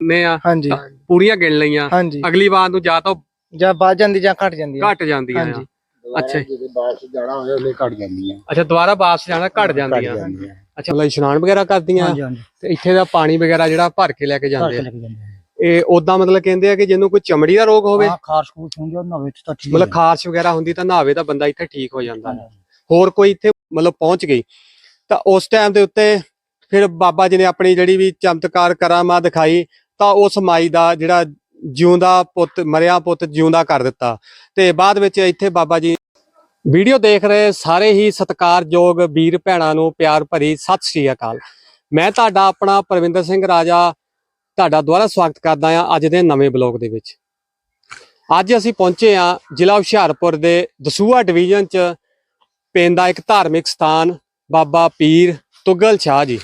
ਨੇ ਆ ਹਾਂਜੀ। ਪੂਰੀਆਂ ਗਿਣ ਲਈਆਂ। ਹਾਂਜੀ। ਅਗਲੀ ਵਾਰ ਨੂੰ ਜਾਂ ਤਾਂ ਉਹ ਜਾਂ ਵੱਧ ਜਾਂਦੀ ਜਾਂ ਘਟ ਜਾਂਦੀ ਘਟ ਜਾਂਦੀਆਂ ਆ। ਹਾਂਜੀ। ਅੱਛਾ ਜੀ। ਜਦੋਂ ਬਾਰਿਸ਼ ਜਾਣਾ ਹੋਵੇ ਉਹਨੇ ਘਟ ਜਾਂਦੀਆਂ। ਅੱਛਾ ਦੁਬਾਰਾ ਵਾਪਸ ਜਾਣਾ ਘਟ ਘਟ ਜਾਂਦੀਆਂ। ਜਾਂਦੀਆਂ। ਅੱਛਾ ਮਤਲਬ ਇਸ਼ਨਾਨ ਵਗੈਰਾ ਕਰਦੀਆਂ ਹਾਂਜੀ ਹਾਂਜੀ। ਤੇ ਇੱਥੇ ਦਾ ਪਾਣੀ ਵਗੈਰਾ ਜਿਹੜਾ ਭਰ ਕੇ ਲੈ ਕੇ ਜਾਂਦੇ ਆ। ਜਾਂਦੇ ਇਹ ਉਦਾਂ ਮਤਲਬ ਕਹਿੰਦੇ ਆ ਕਿ ਜਿਹਨੂੰ ਕੋਈ ਚਮੜੀ ਦਾ ਰੋਗ ਹੋਵੇ ਹਾਂ ਖਾਰਸ਼ ਖੂਰਸ਼ ਹੁੰਦੀ ਆ, ਉਹਨਾਂ ਵਿੱਚ ਤਾਂ ਠੀਕ ਮਤਲਬ ਹੈ। ਖਾਰਸ਼ ਵਗੈਰਾ ਹੁੰਦੀ ਤਾਂ ਨਹਾਵੇ ਤਾਂ ਬੰਦਾ ਇੱਥੇ ਠੀਕ ਹੋ ਜਾਂਦਾ। ਹੈ। ਹੋਰ ਕੋਈ ਇੱਥੇ ਮਤਲਬ ਪਹੁੰਚ ਗਈ ਤਾਂ ਉਸ ਟਾਈਮ ਦੇ ਉੱਤੇ ਫਿਰ ਬਾਬਾ ਜੀ ਨੇ ਆਪਣੀ ਜਿਹੜੀ ਵੀ ਚਮਤਕਾਰ ਕਰਾਮਾ ਦਿਖਾਈ ਤਾਂ ਉਸ ਮਾਈ ਦਾ ਜਿਹੜਾ ਜਿਉਂਦਾ ਪੁੱਤ, ਮਰਿਆ ਪੁੱਤ ਜਿਉਂਦਾ ਕਰ ਦਿੱਤਾ। ਤੇ ਬਾਅਦ ਵਿੱਚ ਇੱਥੇ ਬਾਬਾ ਜੀ ਵੀਡੀਓ ਦੇਖ ਰਹੇ ਸਾਰੇ ਹੀ ਸਤਿਕਾਰਯੋਗ ਵੀਰ ਭੈਣਾਂ ਨੂੰ ਪਿਆਰ ਭਰੀ ਸਤਿ ਸ੍ਰੀ ਅਕਾਲ। ਮੈਂ ਤੁਹਾਡਾ ਆਪਣਾ ਪ੍ਰਵਿੰਦਰ ਸਿੰਘ ਰਾਜਾ ਤੁਹਾਡਾ ਦੁਬਾਰਾ ਸਵਾਗਤ ਕਰਦਾ ਹਾਂ ਅੱਜ ਦੇ ਨਵੇਂ ਬਲੌਗ ਦੇ ਵਿੱਚ। ਅੱਜ ਅਸੀਂ ਪਹੁੰਚੇ ਹਾਂ ਜ਼ਿਲ੍ਹਾ ਹੁਸ਼ਿਆਰਪੁਰ ਦੇ ਦਸੂਹਾ ਡਿਵੀਜ਼ਨ 'ਚ ਪੈਂਦਾ ਇੱਕ ਧਾਰਮਿਕ ਸਥਾਨ, ਬਾਬਾ ਪੀਰ ਤੁਗਲ ਸ਼ਾਹ ਜੀ।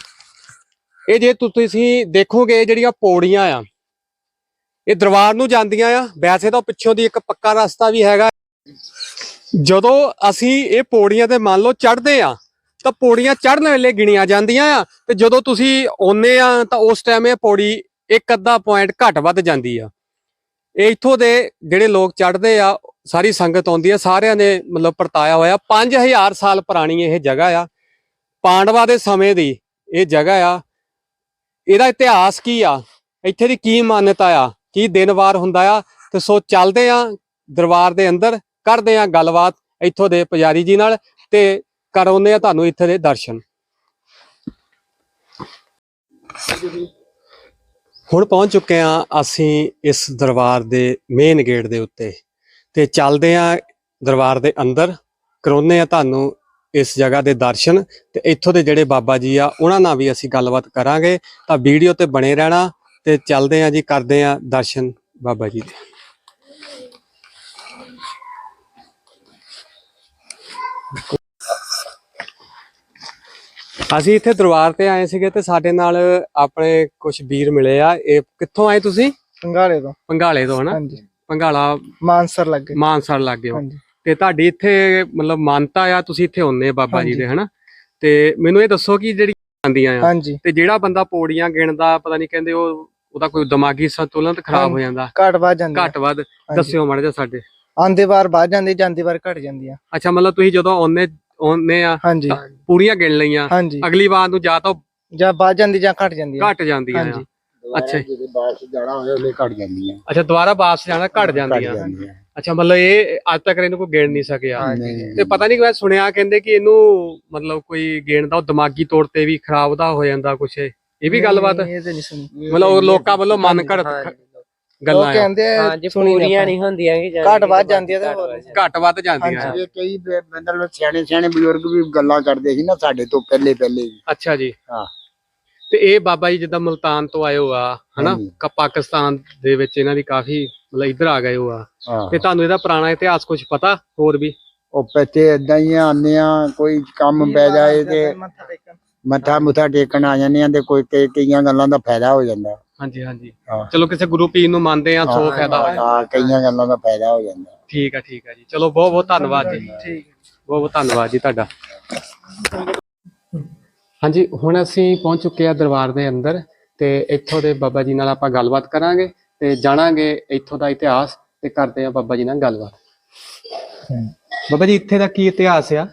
ਇਹ ਜੇ ਤੁਸੀਂ ਦੇਖੋਗੇ ਜਿਹੜੀਆਂ ਪੌੜੀਆਂ ਆ, ਇਹ ਦਰਬਾਰ ਨੂੰ ਜਾਂਦੀਆਂ ਆ, ਵੈਸੇ ਤਾਂ ਪਿੱਛੋਂ ਦੀ ਇੱਕ ਪੱਕਾ ਰਸਤਾ ਵੀ ਹੈਗਾ। ਜਦੋਂ ਅਸੀਂ ਇਹ ਪੌੜੀਆਂ ਤੇ ਮੰਨ ਲਓ ਚੜਦੇ ਆ, ਤਾਂ ਪੌੜੀਆਂ ਚੜ੍ਹਨ ਵੇਲੇ ਗਿਣੀਆਂ ਜਾਂਦੀਆਂ ਆ, ਤੇ ਜਦੋਂ ਤੁਸੀਂ ਆਉਂਦੇ ਆ, ਤਾਂ ਉਸ ਟਾਈਮ ਇਹ ਪੌੜੀ ਇੱਕ ਅੱਧਾ ਪੁਆਇੰਟ ਘੱਟ ਵੱਧ ਜਾਂਦੀ ਆ। ਇਹ ਇੱਥੋਂ ਦੇ ਜਿਹੜੇ ਲੋਕ ਚੜ੍ਹਦੇ ਆ, ਸਾਰੀ ਸੰਗਤ ਆਉਂਦੀ ਆ, ਸਾਰਿਆਂ ਨੇ ਮਤਲਬ ਪਰਤਾਇਆ ਹੋਇਆ 5000 ਸਾਲ ਪੁਰਾਣੀ ਇਹ ਜਗ੍ਹਾ ਆ। ਪਾਂਡਵਾ ਦੇ ਸਮੇਂ ਦੀ ਇਹ ਜਗ੍ਹਾ ਆ ਇਹਦਾ ਇਤਿਹਾਸ ਕੀ ਆ? ਇੱਥੇ ਦੀ ਕੀ ਮਾਨਤਾ ਆ? ਕੀ ਦਿਨ ਵਾਰ ਹੁੰਦਾ ਆ? ਤੇ ਸੋ ਚੱਲਦੇ ਆ ਦਰਬਾਰ ਦੇ ਅੰਦਰ, ਕਰਦੇ ਆ ਗੱਲਬਾਤ ਇੱਥੋਂ ਦੇ ਪੁਜਾਰੀ ਜੀ ਨਾਲ ਤੇ ਕਰਾਉਂਦੇ ਆ ਤੁਹਾਨੂੰ ਇੱਥੇ ਦੇ ਦਰਸ਼ਨ। ਹੁਣ ਪਹੁੰਚ ਚੁੱਕੇ ਆ ਅਸੀਂ ਇਸ ਦਰਬਾਰ ਦੇ ਮੇਨ ਗੇਟ ਦੇ ਉੱਤੇ ਤੇ ਚੱਲਦੇ ਆ ਦਰਬਾਰ ਦੇ ਅੰਦਰ, ਕਰਾਉਂਦੇ ਆ ਤੁਹਾਨੂੰ ਇਸ ਜਗ੍ਹਾ ਦੇ ਦਰਸ਼ਨ ਤੇ ਇੱਥੋਂ ਦੇ ਜਿਹੜੇ ਬਾਬਾ ਜੀ ਆ ਉਹਨਾਂ ਨਾਲ ਵੀ ਅਸੀਂ ਗੱਲਬਾਤ ਕਰਾਂਗੇ। ਤਾਂ ਵੀਡੀਓ ਤੇ ਬਣੇ ਰਹਿਣਾ ਤੇ ਚੱਲਦੇ ਆ ਜੀ ਕਰਦੇ ਆ ਦਰਸ਼ਨ ਬਾਬਾ ਜੀ ਦੇ। ਅਸੀਂ ਇੱਥੇ ਦਰਬਾਰ ਤੇ ਆਏ ਸੀਗੇ ਤੇ ਸਾਡੇ ਨਾਲ ਆਪਣੇ ਕੁਝ ਵੀਰ ਮਿਲੇ ਆ। ਇਹ ਕਿੱਥੋਂ ਆਏ ਤੁਸੀਂ? ਸੰਘਾਲੇ ਤੋਂ। ਪੰਗਾਲੇ ਤੋਂ ਹਨਾ? ਹਾਂਜੀ। ਪੰਗਾਲਾ ਮਾਨਸਰ ਲੱਗੇ। ਮਾਨਸਰ ਲੱਗੇ ਹਾਂਜੀ। ਤੇ ਤੁਹਾਡੀ ਇੱਥੇ ਮਤਲਬ ਮਾਨਤਾ ਆ ਤੁਸੀਂ ਇੱਥੇ ਹੁੰਨੇ ਬਾਬਾ ਜੀ ਦੇ ਹਨਾ? ਤੇ ਮੈਨੂੰ ਇਹ ਦੱਸੋ ਕਿ ਜਿਹੜੀ ਆਂਦੀਆਂ ਆ ਹਾਂਜੀ। ਤੇ ਜਿਹੜਾ ਬੰਦਾ ਪੌੜੀਆਂ ਗਿਣਦਾ ਪਤਾ ਨਹੀਂ ਕਹਿੰਦੇ ਉਹ ਉਹਦਾ ਕੋਈ ਦਿਮਾਗੀ ਸੰਤੁਲਨ ਖਰਾਬ ਹੋ ਜਾਂਦਾ। ਘਟ ਵੱਧ ਜਾਂਦੀ ਘੱਟ ਵੱਧ ਦੱਸਿਓ ਮਾੜਾ ਜਿਹਾ ਸਾਡੇ। ਆਂਦੇ ਵਾਰ ਵੱਧ ਜਾਂਦੀ ਜਾਂਦੀ ਵਾਰ ਘਟ ਜਾਂਦੀ ਆ। ਅੱਛਾ ਮਤਲਬ ਤੁਸੀਂ ਜਦੋਂ ਆਉਂਦੇ ਆਉਂਦੇ ਆ ਹਾਂਜੀ। ਪੂਰੀਆਂ ਗਿਣ ਲਈਆਂ। ਹਾਂਜੀ। ਅਗਲੀ ਵਾਰ ਨੂੰ ਜਾਂ ਤਾਂ ਜਾਂ ਵੱਧ ਜਾਂਦੀ ਜਾਂ ਘਟ ਜਾਂਦੀ ਆ। ਘਟ ਜਾਂਦੀਆਂ ਆ। ਹਾਂਜੀ। ਅੱਛਾ ਜੀ। ਜਦੋਂ ਬਾਰਿਸ਼ ਜਾਣਾ ਹੋਵੇ ਉਹਨੇ ਘਟ ਜਾਂਦੀਆਂ। ਅੱਛਾ ਦੁਬਾਰਾ ਵਾਪਸ ਜਾਣਾ ਘਟ ਘਟ ਜਾਂਦੀਆਂ। ਜਾਂਦੀਆਂ। ਅੱਛਾ ਮਤਲਬ ਇਹ ਅੱਜ ਤੱਕ ਇਹਨੂੰ ਕੋਈ ਗਿਣ ਨਹੀਂ ਸਕਿਆ। ਨਹੀਂ। ਤੇ ਪਤਾ ਨਹੀਂ ਮੈਂ ਸੁਣਿਆ ਕਹਿੰਦੇ ਕਿ ਇਹਨੂੰ ਮਤਲਬ ਕੋਈ ਗੇਣ ਦਾ ਉਹ ਦਿਮਾਗੀ ਤੌਰ ਤੇ ਵੀ ਖਰਾਬ ਦਾ ਹੋ ਜਾਂਦਾ ਕੁਛ। ਇਹ ਇਹ ਵੀ ਗੱਲਬਾਤ? ਇਹ ਤੇ ਨਹੀਂ ਸੁਣੀ। ਮਤਲਬ ਉਹ ਲੋਕਾਂ ਵੱਲੋਂ ਮਨ ਘੜਤ ਉਹ ਗੱਲਾਂ ਆ। ਕਹਿੰਦੇ ਆ, ਹਾਂ ਜੇ ਸੁਣੀ ਨੀ ਪੂਰੀਆਂ ਆਪਾਂ। ਨਹੀਂ ਹੁੰਦੀਆਂ ਕਿ ਘੱਟ ਵੱਧ ਜਾਂਦੀ ਆ ਤੇ ਹੋਰ ਘੱਟ ਵੱਧ ਜਾਂਦੀਆਂ। ਆ। ਇਹ ਕਈ ਬ- ਮਤਲਬ ਸਿਆਣੇ ਸਿਆਣੇ ਬਜ਼ੁਰਗ ਵੀ ਗੱਲਾਂ ਕਰਦੇ ਸੀ ਨਾ ਸਾਡੇ ਤੋਂ ਪਹਿਲੇ ਪਹਿਲੇ ਵੀ। ਅੱਛਾ ਜੀ। ਹਾਂ। ਤੇ ਇਹ ਬਾਬਾ ਜੀ ਜਿੱਦਾਂ ਮੁਲਤਾਨ ਤੋਂ ਆਏ ਹੋ ਆ ਹਨਾ? ਹਾਂਜੀ। ਕ- ਪਾਕਿਸਤਾਨ ਦੇ ਵਿੱਚ ਇਹਨਾਂ ਦੀ ਕਾਫੀ ਮਤਲਬ ਇੱਧਰ ਆ ਗਏ ਹੋ ਆ ਹਾਂ। ਤੇ ਤੁਹਾਨੂੰ ਇਹਦਾ ਪੁਰਾਣਾ ਇਤਿਹਾਸ ਕੁਝ ਪਤਾ ਹੋਰ ਵੀ? ਉਹ ਪੈਤੇ ਏਦਾਂ ਹੀ ਆਉਂਦੇ ਆ ਕੋਈ ਕੰਮ ਪੈ ਜਾਏ ਤੇ ਮੱਥਾ। ਮੱਥਾ ਮੁੱਥਾ ਟੇਕਣ। ਆ ਜਾਂਦੇ ਆ ਤੇ ਕੋਈ ਕਈ ਕਈਆਂ ਗੱਲਾਂ ਦਾ ਫਾਇਦਾ ਹੋ ਜਾਂਦਾ। ਹਾਂਜੀ ਹਾਂਜੀ। ਹਾਂ। ਚਲੋ ਕਿਸੇ ਗੁਰੂ ਪੀਰ ਨੂੰ ਮੰਨਦੇ ਆ ਸੋ ਫਾਇਦਾ ਹੋ ਜਾਂਦਾ। ਹਾਂ ਕਈਆਂ ਗੱਲਾਂ ਦਾ ਫਾਇਦਾ ਹੋ ਜਾਂਦਾ। ਠੀਕ ਆ ਠੀਕ ਆ ਜੀ। ਚਲੋ ਬਹੁਤ ਬਹੁਤ ਧੰਨਵਾਦ ਜੀ। ਠੀਕ ਬਹੁਤ ਬਹੁਤ ਧੰਨਵਾਦ ਜੀ ਤੁਹਾਡਾ। ਹਾਂਜੀ ਹੁਣ ਅਸੀਂ ਪਹੁੰਚ ਚੁੱਕੇ ਆ ਦਰਬਾਰ ਦੇ ਅੰਦਰ ਤੇ ਇੱਥੋਂ ਦੇ ਬਾਬਾ ਜੀ ਨਾਲ ਆਪਾਂ ਗੱਲਬਾਤ ਕਰਾਂਗੇ ਤੇ ਜਾਣਾਂਗੇ ਇੱਥੋਂ ਦਾ ਇਤਿਹਾਸ ਤੇ ਕਰਦੇ ਆ ਬਾਬਾ ਜੀ ਨਾਲ ਗੱਲਬਾਤ। ਬਾਬਾ ਜੀ ਇੱਥੇ ਦਾ ਕੀ ਇਤਿਹਾਸ ਆ?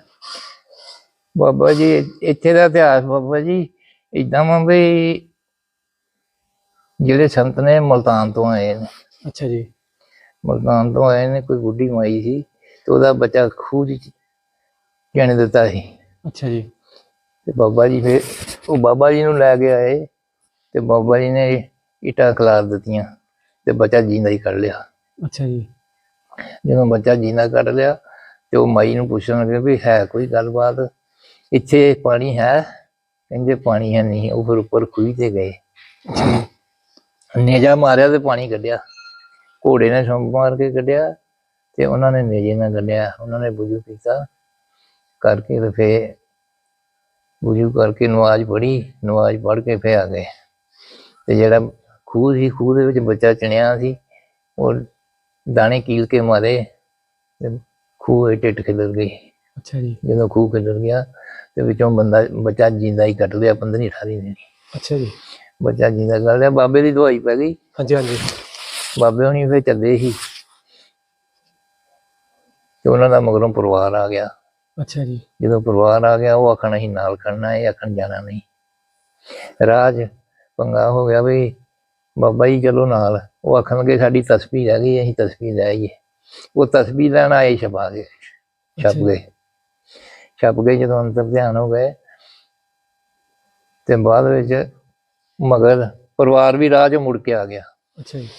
ਬਾਬਾ ਜੀ ਇੱਥੇ ਦਾ ਇਤਿਹਾਸ ਬਾਬਾ ਜੀ ਇਦਾਂ ਵਾ ਵੀ ਜਿਹੜੇ ਸੰਤ ਨੇ ਮਲਤਾਨ ਤੋਂ ਆਏ ਨੇ। ਅੱਛਾ ਜੀ। ਮਲਤਾਨ ਤੋਂ ਆਏ ਨੇ ਕੋਈ ਬੁੱਢੀ ਮਾਈ ਸੀ ਤੇ ਉਹਦਾ ਬੱਚਾ ਖੂਹ ਚ ਜਾਣੇ ਦਿੱਤਾ ਸੀ। ਅੱਛਾ ਜੀ। ਤੇ ਬਾਬਾ ਜੀ ਫਿਰ ਉਹ ਬਾਬਾ ਜੀ ਨੂੰ ਲੈ ਕੇ ਆਏ ਤੇ ਬਾਬਾ ਜੀ ਨੇ ਇਟਾਂ ਖਿਲਾਰ ਦਿੱਤੀਆਂ ਤੇ ਬੱਚਾ ਜਿੰਦਾ ਹੀ ਕੱਢ ਲਿਆ। ਅੱਛਾ ਜੀ। ਜਦੋਂ ਬੱਚਾ ਜੀਣਾ ਕੱਢ ਲਿਆ ਤੇ ਉਹ ਮਾਈ ਨੂੰ ਪੁੱਛਣ ਲੱਗੇ ਵੀ ਹੈ ਕੋਈ ਗੱਲਬਾਤ? ਇੱਥੇ ਪਾਣੀ ਹੈ? ਕਹਿੰਦੇ ਪਾਣੀ ਹੈ ਨਹੀਂ ਉਹ ਫਿਰ ਉੱਪਰ ਖੂਹੀ ਤੇ ਗਏ। ਨੇਜਾ ਮਾਰਿਆ ਤੇ ਪਾਣੀ ਕੱਢਿਆ। ਘੋੜੇ ਨੇ ਸੰਗ ਮਾਰ ਕੇ ਕੱਢਿਆ ਤੇ ਉਹਨਾਂ ਨੇ ਨੇਜੇ ਨਾਲ ਕੱਢਿਆ ਉਹਨਾਂ ਨੇ ਬੁਝੂ ਕੀਤਾ। ਕਰਕੇ ਤੇ ਫੇ ਬੁਝੂ ਕਰਕੇ ਨਵਾਜ਼ ਪੜੀ ਨਵਾਜ਼ ਪੜ ਕੇ ਫੇ ਆ ਗਏ। ਤੇ ਜਿਹੜਾ ਖੂਹ ਸੀ ਖੂਹ ਦੇ ਵਿੱਚ ਬੱਚਾ ਚਣਿਆ ਸੀ ਉਹ ਦਾਣੇ ਕੀਲ ਕੇ ਮਾਰੇ ਤੇ ਖੂਹ ਟਿੱਟ ਖਿਲਰ ਗਈ। ਅੱਛਾ ਜੀ। ਜਦੋਂ ਖੂਹ ਖਿਲਰ ਗਿਆ ਤੇ ਵਿੱਚੋਂ ਬੰਦਾ ਬੱਚਾ ਜਿੰਦਾ ਹੀ ਕੱਢ ਲਿਆ 15 18 ਦਿਨ ਅੱਛਾ ਜੀ। ਬੱਚਾ ਜਿੰਦਾ ਕਰ ਲਿਆ ਬਾਬੇ ਦੀ ਦਵਾਈ ਪੈ ਗਈ। ਹਾਂਜੀ ਹਾਂਜੀ। ਬਾਬੇ ਹੁਣੀ ਫੇਰ ਚੱਲੇ ਸੀ। ਤੇ ਉਹਨਾਂ ਦਾ ਮਗਰੋਂ ਪਰਿਵਾਰ ਆ ਗਿਆ। ਅੱਛਾ ਜੀ। ਜਦੋਂ ਪਰਿਵਾਰ ਆ ਗਿਆ ਉਹ ਆਖਣ ਅਸੀਂ ਨਾਲ ਖੜਨਾ ਇਹ ਆਖਣ ਜਾਣਾ ਨਹੀਂ। ਰਾਜ ਪੰਗਾ ਹੋ ਗਿਆ ਵੀ ਬਾਬਾ ਜੀ ਚਲੋ ਨਾਲ। ਉਹ ਆਖਣਗੇ ਸਾਡੀ ਤਸਬੀਹ ਰਹਿ ਗਈ ਅਸੀਂ ਤਸਬੀਹ ਲੈ ਆਈਏ। ਉਹ ਤਸਬੀਹ ਲੈਣ ਆਏ ਛਪਾ ਕੇ ਛਪ ਗਏ। ਛਪ ਗਏ ਜਦੋਂ ਅੰਤਰ ਧਿਆਨ ਹੋ ਗਏ। ਤੇ ਬਾਅਦ ਵਿੱਚ ਮਗਰ ਪਰਿਵਾਰ ਵੀ 'ਚੋਂ ਮੁੜ ਕੇ ਆ ਗਿਆ। ਅੱਛਾ ਜੀ।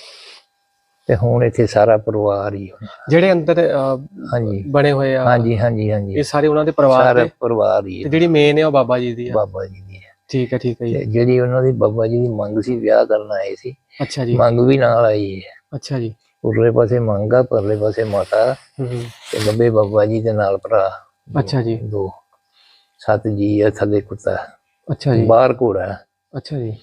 ਤੇ ਹੁਣ ਇੱਥੇ ਸਾਰਾ ਪਰਿਵਾਰ ਹੀ ਹੁਣ। ਜਿਹੜੇ ਅੰਦਰ ਅਹ, ਹਾਂਜੀ। ਬਣੇ ਹੋਏ ਆ ਹਾਂਜੀ ਹਾਂਜੀ ਹਾਂਜੀ। ਇਹ ਸਾਰੇ ਉਹਨਾਂ ਦੇ ਪਰਿਵਾਰ ਸਾਰਾ ਦੇ? ਪਰਿਵਾਰ ਹੀ ਤੇ ਹੈ, ਜਿਹੜੀ ਮੇਨ ਹੈ ਉਹ ਬਾਬਾ ਜੀ ਦੀ ਆ? ਬਾਬਾ ਜੀ ਦੀ ਹੈ। ਠੀਕ ਹੈ ਠੀਕ ਹੈ ਜੀ। ਤੇ ਜਿਹੜੀ ਉਹਨਾਂ ਦੀ ਬਾਬਾ ਜੀ ਦੀ ਮੰਗ ਸੀ ਵਿਆਹ ਕਰਨ ਆਏ ਸੀ ਅੱਛਾ ਜੀ। ਮੰਗ ਵੀ ਨਾਲ ਆਈ ਹੈ। ਅੱਛਾ ਜੀ। ਉਰਲੇ ਪਾਸੇ ਮੰਗ ਪਰਲੇ ਪਾਸੇ ਮਾਤਾ। ਹੂੰ ਹੂੰ। ਤੇ ਗੱਬੇ ਬਾਬਾ ਜੀ ਦੇ ਨਾਲ ਭਰਾ। ਦੋ- ਅੱਛਾ ਜੀ। ਦੋ। ਸੱਤ ਜੀ ਆ ਥੱਲੇ ਕੁੱਤਾ। ਅੱਛਾ ਜੀ। ਬਾਹਰ ਘੋੜਾ। ਅੱਛਾ ਜੀ।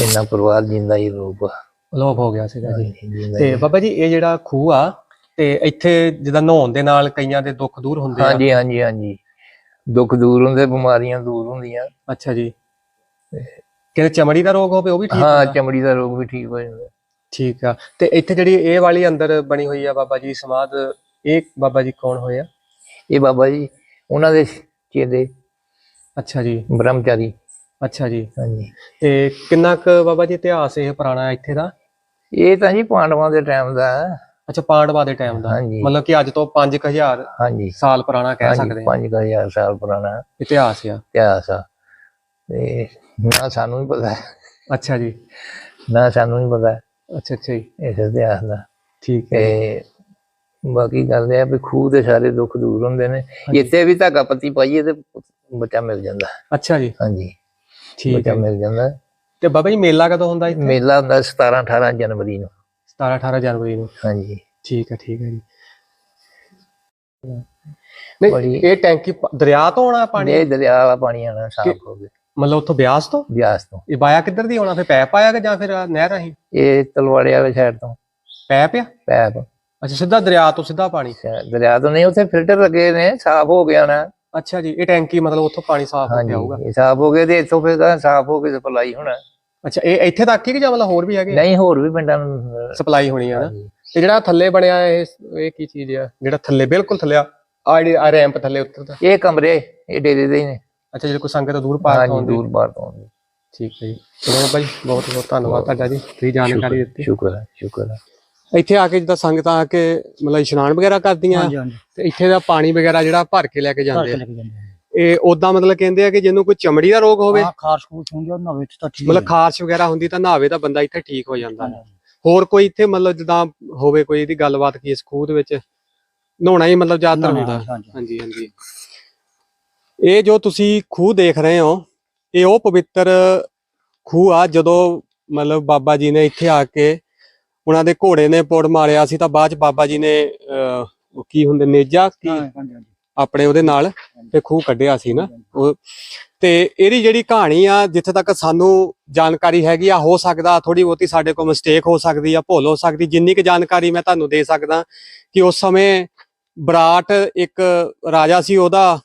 ਇੰਨਾ ਪਰਿਵਾਰ ਜਿੰਦਾ ਹੀ ਰੂਪ ਆ। ਅਲੋਪ ਹੋ ਗਿਆ ਸੀਗਾ ਜੀ। ਤੇ ਬਾਬਾ ਜੀ ਇਹ ਜਿਹੜਾ ਖੂਹ ਆ ਤੇ ਇੱਥੇ ਜਿੱਦਾਂ ਨਹਾਉਣ ਦੇ ਨਾਲ ਕਈਆਂ ਦੇ ਦੁੱਖ ਦੂਰ ਹੁੰਦੇ ਆ। ਹਾਂਜੀ ਹਾਂਜੀ ਹਾਂਜੀ। ਦੁੱਖ ਦੂਰ ਹੁੰਦੇ ਬਿਮਾਰੀਆਂ ਦੂਰ ਹੁੰਦੀਆਂ। ਅੱਛਾ ਜੀ। ਕਿਤੇ ਚਮੜੀ ਦਾ ਰੋਗ ਹੋਵੇ ਉਹ ਵੀ ਠੀਕ ਹਾਂ? ਚਮੜੀ ਦਾ ਰੋਗ ਵੀ ਠੀਕ ਹੋ ਜਾਂਦਾ। ਠੀਕ ਆ। ਤੇ ਇੱਥੇ ਜਿਹੜੀ ਇਹ ਵਾਲੀ ਅੰਦਰ ਬਣੀ ਹੋਈ ਆ ਬਾਬਾ ਜੀ ਸਮਾਧ ਇਹ ਬਾਬਾ ਜੀ ਕੌਣ ਹੋਏ ਆ? ਇਹ ਬਾਬਾ ਜੀ ਉਹਨਾਂ ਦੇ ਚੇਲੇ। ਅੱਛਾ ਜੀ। ਬ੍ਰਹਮਚਾਰੀ। ਅੱਛਾ ਜੀ। ਹਾਂਜੀ। ਤੇ ਕਿੰਨਾ ਕੁ ਬਾਬਾ ਜੀ ਇਤਿਹਾਸ ਇਹ ਪੁਰਾਣਾ ਇੱਥੇ ਦਾ? ਇਹ ਤਾਂ ਜੀ ਪਾਂਡਵਾਂ ਦੇ ਟਾਈਮ ਦਾ ਹੈ। ਅੱਛਾ ਪਾਂਡਵਾ ਦੇ ਟਾਈਮ ਦਾ। ਹਾਂਜੀ। ਮਤਲਬ ਕਿ ਅੱਜ ਤੋਂ 5000 ਹਾਂਜੀ। ਸਾਲ ਪੁਰਾਣਾ ਕਹਿ ਸਕਦੇ ਆ 5000 ਸਾਲ ਪੁਰਾਣਾ ਇਤਿਹਾਸ ਆ। ਇਤਿਹਾਸ ਆ। ਤੇ ਨਾ ਸਾਨੂੰ ਹੀ ਪਤਾ ਹੈ, ਅੱਛਾ ਜੀ। ਨਾ ਸਾਨੂੰ ਹੀ ਪਤਾ ਹੈ ਅੱਛਾ ਅੱਛਾ ਜੀ। ਇਸ ਇਤਿਹਾਸ ਦਾ। ਠੀਕ ਹੈ ਤੇ ਬਾਕੀ ਗੱਲ ਇਹ ਆ ਵੀ ਖੂਹ ਦੇ ਸਾਰੇ ਦੁੱਖ ਦੂਰ ਹੁੰਦੇ ਨੇ। ਇੱਥੇ ਵੀ ਧਾਗਾ ਪੱਤੀ ਪਾਈਏ ਤੇ ਬੱਚਾ ਮਿਲ ਜਾਂਦਾ। ਅੱਛਾ ਜੀ। ਹਾਂਜੀ। ਠੀਕ ਬੱਚਾ ਹੈ। ਮਿਲ ਜਾਂਦਾ। ਤੇ ਬਾਬਾ ਜੀ ਮੇਲਾ ਕਦੋਂ ਹੁੰਦਾ ਇੱਥੇ? ਮੇਲਾ ਹੁੰਦਾ 17 18 ਜਨਵਰੀ ਨੂੰ। 17 18 ਜਨਵਰੀ ਨੂੰ। ਹਾਂਜੀ। ਠੀਕ ਹੈ ਠੀਕ ਹੈ ਜੀ। ਨਹੀਂ ਬੜੀ- ਇਹ ਟੈਂਕੀ ਪ- ਦਰਿਆ ਤੋਂ ਆਉਣਾ ਪਾਣੀ? ਇਹ ਦਰਿਆ ਵਾਲਾ ਪਾਣੀ ਆਣਾ ਸਾਫ਼ ਹੋ ਗਿਆ ਮਤਲਬ ਉੱਥੋਂ ਬਿਆਸ ਤੋਂ? ਬਿਆਸ ਤੋਂ। ਇਹ ਬਾਇਆ ਕਿੱਧਰ ਦੀ ਆਉਣਾ ਫਿਰ ਪੈਪ ਆਇਆ ਕਿ ਜਾਂ ਫਿਰ ਆਹ ਨਹਿਰ ਰਾਹੀਂ? ਇਹ ਤਲਵਾੜੇ ਵਾਲੇ ਸਾਈਡ ਤੋਂ। ਪੈਪ ਆ? ਪੈਪ। ਅੱਛਾ ਸਿੱਧਾ ਦਰਿਆ ਤੋਂ ਸਿੱਧਾ ਪਾਣੀ? ਦਰਿਆ ਤੋਂ ਨਹੀਂ ਉੱਥੇ ਫਿਲਟਰ ਲੱਗੇ ਨੇ ਸਾਫ਼ ਹੋ ਗਿਆ ਨਾ। ਅੱਛਾ ਜੀ ਇਹ ਟੈਂਕੀ ਮਤਲਬ ਉੱਥੋਂ ਪਾਣੀ ਸਾਫ਼ ਹੋ ਹਾਂਜੀ ਇਹ ਸਾਫ਼ ਹੋ ਗਏ ਤੇ ਇੱਥੋਂ ਫਿਰ ਗਾਂਹ ਸਾਫ਼ ਹੋ ਕੇ ਸਪਲਾਈ ਹੋਣਾ। ਅੱਛਾ ਇਹ ਇੱਥੇ ਤੱਕ ਹੀ ਕਿ ਜਾਂ ਮਤਲਬ ਹੋਰ ਵੀ ਹੈਗੇ? ਨਹੀਂ ਹੋਰ ਵੀ ਪਿੰਡਾਂ ਨੂੰ ਸਪਲਾਈ ਹੋਣੀ ਹੈ ਨਾ। ਤੇ ਜਿਹੜਾ ਥੱਲੇ ਬਣਿਆ ਇਹ ਇਹ ਕੀ ਚੀਜ਼ ਆ? ਜਿਹੜਾ ਥੱਲੇ ਬਿਲਕੁਲ ਥੱਲੇ ਆ। ਆ ਰੈਂਪ ਥੱਲੇ ਉੱਤਰਦਾ ਇਹ ਕਮਰੇ ਇਹ ਡੇਰੇ ਦੇ ਨੇ। ਅੱਛਾ ਜਿਹੜੇ ਕੋਈ ਸੰਗਤ ਦੂਰ ਪਾਰ ਆਉਂਦੀ ਦੂਰ ਬਾਹਰ ਤੋਂ। ਠੀਕ ਹੈ ਜੀ। ਚਲੋ ਭਾਈ ਬਹੁਤ ਬਹੁਤ ਧੰਨਵਾਦ ਤੁਹਾਡਾ ਜੀ। ਤੁਸੀਂ ਜਾਣਕਾਰੀ ਦਿੱਤੀ। ਸ਼ੁਕਰ ਹੈ ਸ਼ੁਕਰ ਹੈ। ਇੱਥੇ ਆ ਕੇ ਜਿੱਦਾਂ ਸੰਗਤਾਂ ਆ ਕੇ ਮਤਲਬ ਇਸ਼ਨਾਨ ਵਗੈਰਾ ਕਰਦੀਆਂ ਹਾਂਜੀ ਹਾਂਜੀ। ਤੇ ਇੱਥੇ ਦਾ ਪਾਣੀ ਵਗੈਰਾ ਜਿਹੜਾ ਭਰ ਕੇ ਲੈ ਕੇ ਘਰ ਜਾਂਦੇ ਆ। ਜਾਂਦੇ ਇਹ ਉਦਾਂ ਮਤਲਬ ਕਹਿੰਦੇ ਆ ਕਿ ਜਿਹਨੂੰ ਕੋਈ ਚਮੜੀ ਦਾ ਰੋਗ ਹੋਵੇ ਹਾਂ ਖਾਰਸ਼ ਖੂਚ ਹੁੰਦੀ ਆ ਉਹ ਨਵੇਂ ਚ ਤਾਂ ਠੀਕ ਮਤਲਬ ਹੈ। ਖਾਰਸ਼ ਵਗੈਰਾ ਹੁੰਦੀ ਤਾਂ ਨਹਾਵੇ ਤਾਂ ਬੰਦਾ ਇੱਥੇ ਠੀਕ ਹੋ ਜਾਂਦਾ। ਹੈ। ਹੋਰ ਕੋਈ ਇੱਥੇ ਮਤਲਬ ਜਿੱਦਾਂ ਹੋਵੇ ਕੋਈ ਇਹਦੀ ਗੱਲਬਾਤ ਕੀ ਇਸ ਖੂਹ ਦੇ ਵਿੱਚ? ਨਹਾਉਣਾ ਹੀ ਮਤਲਬ ਜ਼ਿਆਦਾਤਰ ਨਹਾਉਣਾ, ਹੁੰਦਾ। ਹਾਂਜੀ। ਹਾਂਜੀ ਹਾਂਜੀ। ਇਹ ਜੋ ਤੁਸੀਂ ਖੂਹ ਦੇਖ ਰਹੇ ਹੋ ਇਹ ਉਹ ਪਵਿੱਤਰ ਖੂਹ ਆ ਜਦੋਂ ਮਤਲਬ ਬਾਬਾ ਜੀ ਨੇ ਇੱਥੇ ਆ ਕੇ ਉਹਨਾਂ ਦੇ ਘੋੜੇ ਨੇ ਪੁੜ ਮਾਰਿਆ ਸੀ ਤਾਂ ਬਾਅਦ ਚ ਬਾਬਾ ਜੀ ਨੇ ਅਹ, ਕੀ ਹੁੰਦੇ ਨੇਜਾ ਕੀ ਹਾਂ, ਹਾਂਜੀ ਹਾਂਜੀ। ਆਪਣੇ ਉਹਦੇ ਨਾਲ ਤੇ ਖੂਹ ਕੱਢਿਆ ਸੀ ਨਾ। ਉਹ ਤੇ ਇਹਦੀ ਜਿਹੜੀ ਕਹਾਣੀ ਆ ਜਿੱਥੇ ਤੱਕ ਸਾਨੂੰ ਜਾਣਕਾਰੀ ਹੈਗੀ ਆ ਹੋ ਸਕਦਾ ਥੋੜੀ ਬਹੁਤੀ ਸਾਡੇ ਕੋਲ ਮਿਸਟੇਕ ਹੋ ਸਕਦੀ ਆ ਭੁੱਲ ਹੋ ਸਕਦੀ। ਜਿੰਨੀ ਕੁ ਜਾਣਕਾਰੀ ਮੈਂ ਤੁਹਾਨੂੰ ਦੇ ਸਕਦਾ ਕਿ ਉਸ ਸਮੇਂ ਬਰਾਟ ਇੱਕ ਰਾਜਾ ਸੀ ਉਹਦਾ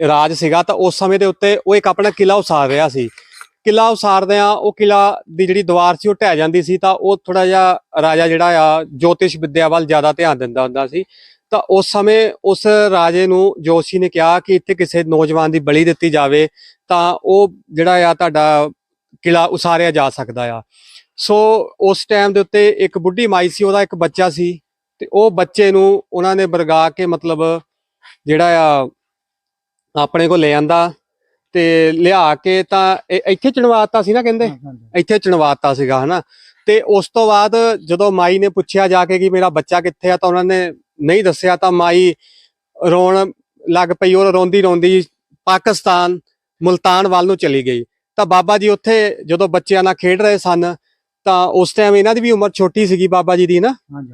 ਰਾਜ ਸੀਗਾ ਤਾਂ ਉਸ ਸਮੇਂ ਦੇ ਉੱਤੇ ਉਹ ਇੱਕ ਆਪਣਾ ਕਿਲਾ ਉਸਾਰ ਰਿਹਾ ਸੀ। ਕਿਲਾ ਉਸਾਰਦਿਆਂ ਉਹ ਕਿਲਾ ਦੀ ਜਿਹੜੀ ਦੀਵਾਰ ਸੀ ਉਹ ਢਹਿ ਜਾਂਦੀ ਸੀ ਤਾਂ ਉਹ ਥੋੜਾ ਜਿਹਾ ਰਾਜਾ ਜਿਹੜਾ ਆ ਜੋਤਿਸ਼ ਵਿੱਦਿਆ ਵੱਲ ਜ਼ਿਆਦਾ ਧਿਆਨ ਦਿੰਦਾ ਹੁੰਦਾ ਸੀ। ਤਾਂ ਉਸ ਸਮੇਂ ਉਸ ਰਾਜੇ ਨੂੰ ਜੋਸ਼ੀ ਨੇ ਕਿਹਾ ਕਿ ਇੱਥੇ ਕਿਸੇ ਨੌਜਵਾਨ ਦੀ ਬਲੀ ਦਿੱਤੀ ਜਾਵੇ ਤਾਂ ਉਹ ਜਿਹੜਾ ਆ ਤੁਹਾਡਾ ਕਿਲਾ ਉਸਾਰਿਆ ਜਾ ਸਕਦਾ ਆ। ਸੋ ਉਸ ਟਾਈਮ ਦੇ ਉੱਤੇ ਇੱਕ ਬੁੱਢੀ ਮਾਈ ਸੀ, ਉਹਦਾ ਇੱਕ ਬੱਚਾ ਸੀ ਤੇ ਉਹ ਬੱਚੇ ਨੂੰ ਉਹਨਾਂ ਨੇ ਬਰਗਾ ਕੇ ਮਤਲਬ ਜਿਹੜਾ ਆ ਆਪਣੇ ਕੋਲ ਲੈ ਆਂਦਾ ਤੇ ਲਿਆ ਕੇ ਤਾਂ ਇੱਥੇ ਚਣਵਾਤਾ ਸੀ ਨਾ ਕਹਿੰਦੇ। ਇੱਥੇ ਚਣਵਾਤਾ ਸੀਗਾ ਹਨਾ ਤੇ ਉਸ ਤੋਂ ਬਾਅਦ ਜਦੋਂ ਮਾਈ ਨੇ ਪੁੱਛਿਆ ਜਾ ਕੇ ਕਿ ਮੇਰਾ ਬੱਚਾ ਕਿੱਥੇ ਆ ਤਾਂ ਉਹਨਾਂ ਨੇ ਨਹੀਂ ਦੱਸਿਆ ਤਾਂ ਮਾਈ ਰੋਣ ਲੱਗ ਪਈ ਉਹ ਰੋਂਦੀ ਰੋਂਦੀ ਪਾਕਿਸਤਾਨ ਮੁਲਤਾਨ ਵੱਲ ਨੂੰ ਚਲੀ ਗਈ ਤਾਂ ਬਾਬਾ ਜੀ ਉੱਥੇ ਜਦੋਂ ਬੱਚਿਆਂ ਨਾਲ ਖੇਡ ਰਹੇ ਸਨ ਤਾਂ ਉਸ ਟਾਈਮ ਇਹਨਾਂ ਦੀ ਵੀ ਉਮਰ ਛੋਟੀ ਸੀਗੀ ਬਾਬਾ ਜੀ ਦੀ ਨਾ ਹਾਂਜੀ।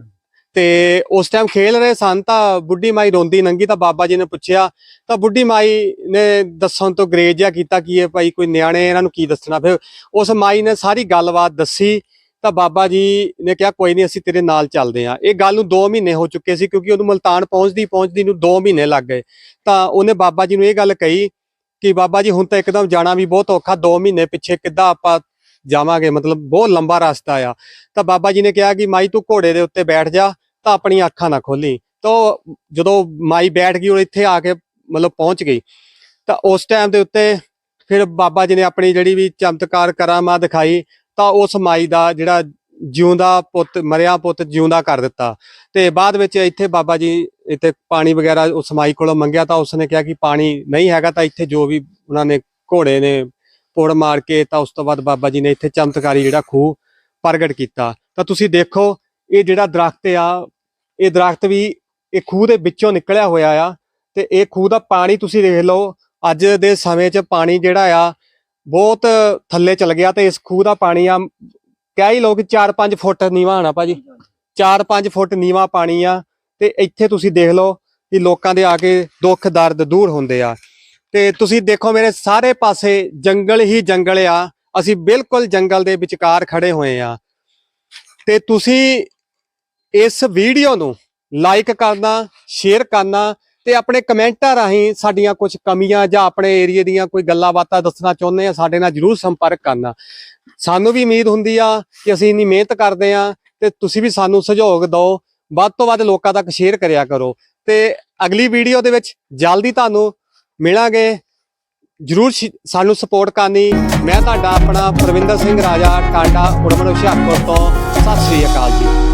ਤੇ ਉਸ ਟਾਈਮ ਖੇਲ ਰਹੇ ਸਨ ਤਾਂ ਬੁੱਢੀ ਮਾਈ ਰੋਂਦੀ ਨੰਗੀ ਤਾਂ ਬਾਬਾ ਜੀ ਨੇ ਪੁੱਛਿਆ, ਤਾਂ ਬੁੱਢੀ ਮਾਈ ਨੇ ਦੱਸਣ ਤੋਂ ਗਰੇਜ ਜਿਹਾ ਕੀਤਾ ਕਿ ਇਹ ਭਾਈ ਕੋਈ ਨਿਆਣੇ ਇਹਨਾਂ ਨੂੰ ਕੀ ਦੱਸਣਾ? ਫਿਰ ਉਸ ਮਾਈ ਨੇ ਸਾਰੀ ਗੱਲਬਾਤ ਦੱਸੀ, ਤਾਂ ਬਾਬਾ ਜੀ ਨੇ ਕਿਹਾ, ਕੋਈ ਨਹੀਂ ਅਸੀਂ ਤੇਰੇ ਨਾਲ ਚੱਲਦੇ ਹਾਂ। ਇਹ ਗੱਲ ਨੂੰ 2 ਮਹੀਨੇ ਹੋ ਚੁੱਕੇ ਸੀ ਕਿਉਂਕਿ ਉਹਨੂੰ ਮਲਤਾਨ ਪਹੁੰਚਦੀ ਪਹੁੰਚਦੀ ਨੂੰ 2 ਮਹੀਨੇ ਲੱਗ ਗਏ। ਤਾਂ ਉਹਨੇ ਬਾਬਾ ਜੀ ਨੂੰ ਇਹ ਗੱਲ ਕਹੀ ਕਿ ਬਾਬਾ ਜੀ, ਹੁਣ ਤਾਂ ਇੱਕਦਮ ਜਾਣਾ ਵੀ ਬਹੁਤ ਔਖਾ 2 ਮਹੀਨੇ ਪਿੱਛੇ ਕਿੱਦਾਂ ਆਪਾਂ ਜਾਵਾਂਗੇ? ਮਤਲਬ ਬਹੁਤ ਲੰਬਾ ਰਸਤਾ ਆ। ਤਾਂ ਬਾਬਾ ਜੀ ਨੇ ਕਿਹਾ ਕਿ, ਮਾਈ, ਤੂੰ ਘੋੜੇ ਦੇ ਉੱਤੇ ਬੈਠ ਜਾ ਤਾਂ ਆਪਣੀਆਂ ਅੱਖਾਂ ਨਾ ਖੋਲੀ। ਤਾਂ ਉਹ ਜਦੋਂ ਮਾਈ ਬੈਠ ਗਈ, ਉਹ ਇੱਥੇ ਆ ਕੇ ਮਤਲਬ ਪਹੁੰਚ ਗਈ। ਤਾਂ ਉਸ ਟਾਈਮ ਦੇ ਉੱਤੇ ਫਿਰ ਬਾਬਾ ਜੀ ਨੇ ਆਪਣੀ ਜਿਹੜੀ ਵੀ ਚਮਤਕਾਰ ਕਰਾਮਾਤ ਦਿਖਾਈ, ਤਾਂ ਉਸ ਮਾਈ ਦਾ ਜਿਹੜਾ ਜਿਉਂਦਾ ਪੁੱਤ, ਮਰਿਆ ਪੁੱਤ ਜਿਉਂਦਾ ਕਰ ਦਿੱਤਾ। ਤੇ ਬਾਅਦ ਵਿੱਚ ਇੱਥੇ ਬਾਬਾ ਜੀ ਇੱਥੇ ਪਾਣੀ ਵਗੈਰਾ ਉਸ ਮਾਈ ਕੋਲੋਂ ਮੰਗਿਆ, ਤਾਂ ਉਸਨੇ ਕਿਹਾ ਕਿ ਪਾਣੀ ਨਹੀਂ ਹੈਗਾ, ਤਾਂ ਇੱਥੇ ਜੋ ਵੀ ਉਹਨਾਂ ਨੇ ਘੋੜੇ ਨੇ ਪੁੜ ਮਾਰ ਕੇ, ਤਾਂ ਉਸ ਤੋਂ ਬਾਅਦ ਬਾਬਾ ਜੀ ਨੇ ਇੱਥੇ ਚਮਤਕਾਰੀ ਜਿਹੜਾ ਖੂਹ ਪ੍ਰਗਟ ਕੀਤਾ। ਤਾਂ ਤੁਸੀਂ ਦੇਖੋ, ਇਹ ਜਿਹੜਾ ਦਰਖਤ ਆ ਇਹ ਦਰਖਤ ਵੀ ਇਹ ਖੂਹ ਦੇ ਵਿੱਚੋਂ ਨਿਕਲਿਆ ਹੋਇਆ ਆ ਤੇ ਇਹ ਖੂਹ ਦਾ ਪਾਣੀ ਤੁਸੀਂ ਦੇਖ ਲਓ, ਅੱਜ ਦੇ ਸਮੇਂ 'ਚ ਪਾਣੀ ਜਿਹੜਾ ਆ ਬਹੁਤ ਥੱਲੇ ਚਲ ਗਿਆ ਤੇ ਇਸ ਖੂਹ ਦਾ ਪਾਣੀ ਆ, ਕਹਿ ਹੀ ਲੋਕ ਕਿ 4-5 ਫੁੱਟ ਨੀਵਾ ਹੋਣਾ ਭਾਜੀ। 4-5 ਫੁੱਟ ਨੀਵਾ ਪਾਣੀ ਆ ਤੇ ਇੱਥੇ ਤੁਸੀਂ ਦੇਖ ਲਓ ਕਿ ਲੋਕਾਂ ਦੇ ਆ ਕੇ ਦੁੱਖ ਦਰਦ ਦੂਰ ਹੁੰਦੇ ਆ। ਤੇ ਤੁਸੀਂ ਦੇਖੋ ਮੇਰੇ ਸਾਰੇ ਪਾਸੇ ਜੰਗਲ ਹੀ ਜੰਗਲ ਆ, ਅਸੀਂ ਬਿਲਕੁਲ ਜੰਗਲ ਦੇ ਵਿਚਕਾਰ ਖੜੇ ਹੋਏ ਆ। ਤੇ ਤੁਸੀਂ ਇਸ ਵੀਡੀਓ ਨੂੰ ਲਾਈਕ ਕਰਨਾ ਸ਼ੇਅਰ ਕਰਨਾ ਤੇ ਆਪਣੇ ਕਮੈਂਟਾਂ ਰਾਹੀਂ ਸਾਡੀਆਂ ਕੁਝ ਕਮੀਆਂ ਜਾਂ ਆਪਣੇ ਏਰੀਆ ਦੀਆਂ ਕੋਈ ਗੱਲਾਂ ਬਾਤਾਂ ਦੱਸਣਾ ਚਾਹੁੰਦੇ ਆ, ਸਾਡੇ ਨਾਲ ਜਰੂਰ ਸੰਪਰਕ ਕਰਨਾ। ਸਾਨੂੰ ਵੀ ਉਮੀਦ ਹੁੰਦੀ ਆ ਕਿ ਅਸੀਂ ਇੰਨੀ ਮਿਹਨਤ ਕਰਦੇ ਆ ਤੇ ਤੁਸੀਂ ਵੀ ਸਾਨੂੰ ਸਹਿਯੋਗ ਦਿਓ, ਵੱਧ ਤੋਂ ਵੱਧ ਲੋਕਾਂ ਤੱਕ ਸ਼ੇਅਰ ਕਰਿਆ ਕਰੋ। ਤੇ ਅਗਲੀ ਵੀਡੀਓ ਦੇ ਵਿੱਚ ਜਲਦੀ ਤੁਹਾਨੂੰ ਮਿਲਾਂਗੇ। ਜਰੂਰ ਸਾਨੂੰ ਸਪੋਰਟ ਕਰਨੀ। ਮੈਂ ਤੁਹਾਡਾ ਆਪਣਾ ਪ੍ਰਵਿੰਦਰ ਸਿੰਘ ਰਾਜਾ, ਟਾਂਡਾ, ਉੜਮਨ, ਹੁਸ਼ਿਆਰਪੁਰ ਤੋਂ। ਸਤਿ ਸ੍ਰੀ ਅਕਾਲ ਜੀ।